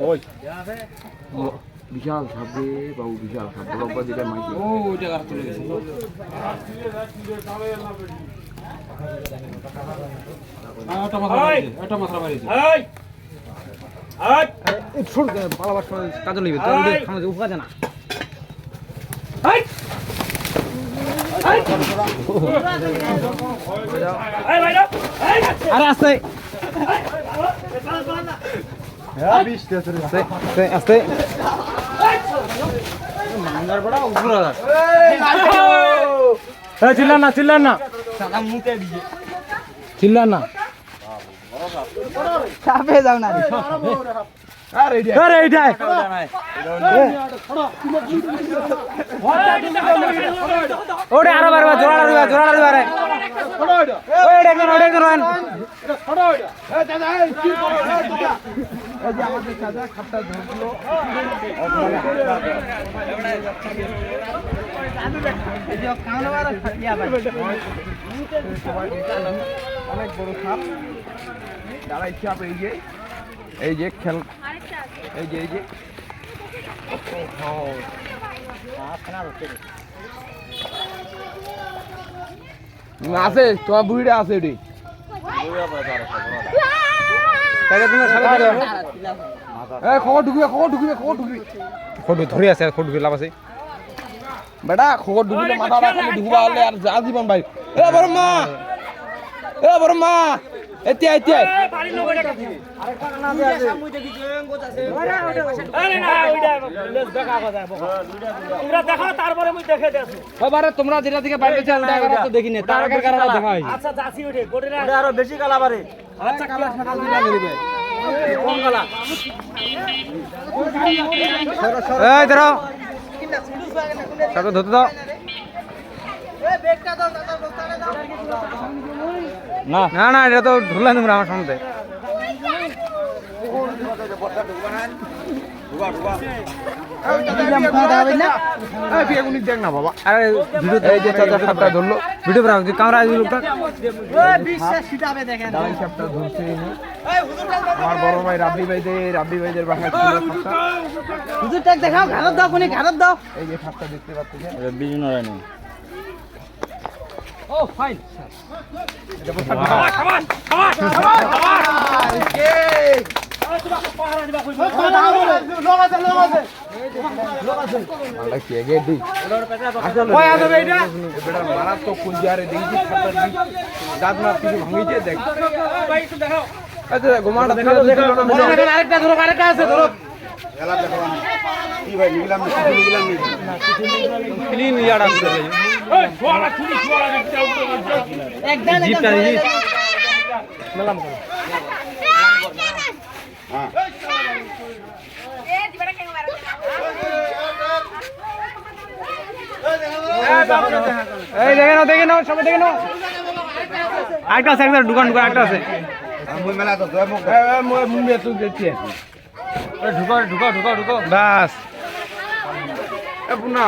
ওই বিশাল রে বাবু বিশাল সাপ বড় যেটা মাইকে ও ওইটা গাছ চলে গেছে আরে আস্তে আস্তে চিল্লান না চিল্লান না চিল্লান না চাপে যাও না ওটা আরও বারবার জোড়া জোড়া দিবা রে ওই দেখেন ওই দেখেন অনেক বড় সাপ দাঁড়াই সাপ এই যে এই যে খেল এই যে এই যে। আছে তোমার বুড়িটা আছে এ খবর ঢুকবে খবর ঢুকবে খবর ঢুকবে। ফটো ধরে আছে ফটো লাভ আছে। বেটা খবর ঢুকিলে মাথা রাখলে ঢুকবা হলে আর যা জীবন ভাই। এ বর্মা এ বড় এতিয়া এবারে তোমরা যেটা থেকে বাইরে তো দেখিনি। তার আগের কারণে দেখা হয়? আরও বেশি কালা বারে এই ধরো। সাথে ধরতে দাও। না। না না এটা তো ধরলাম তোমরা আমার সামনে। দেখ না বাবা আরে ভিডিও এই যে চাচা সাপটা ধরলো। ভিডিও বানাও লোকটা সাপটা ধরছে। আমার বড় ভাই রাব্বি ভাইদের রাব্বি ভাইদের বাসায় ছিল দেখাও ঘাড়ত দাও কোনি ঘাড়ত দাও। এই যে সাপটা দেখতে পাচ্ছেন? ও ফাইন কে মারাত্মক কুঞ্জারে দেখি দাঁত না। কিছু ভাঙিছে দেখ আচ্ছা গোমাটা দেখা দেখল না। আরেকটা ধরো আরেকটা আছে ধরো ক্লিন ইয়ার আছে একদম জিপটা দিই এই দেখে নাও দেখে নাও সবাই দেখে নাও। আরেকটা আছে একটা দোকান দোকান একটা আছে। ঢুকাও ঢুকাও ঢুকাও ঢুকাও। বাস। এ পুনা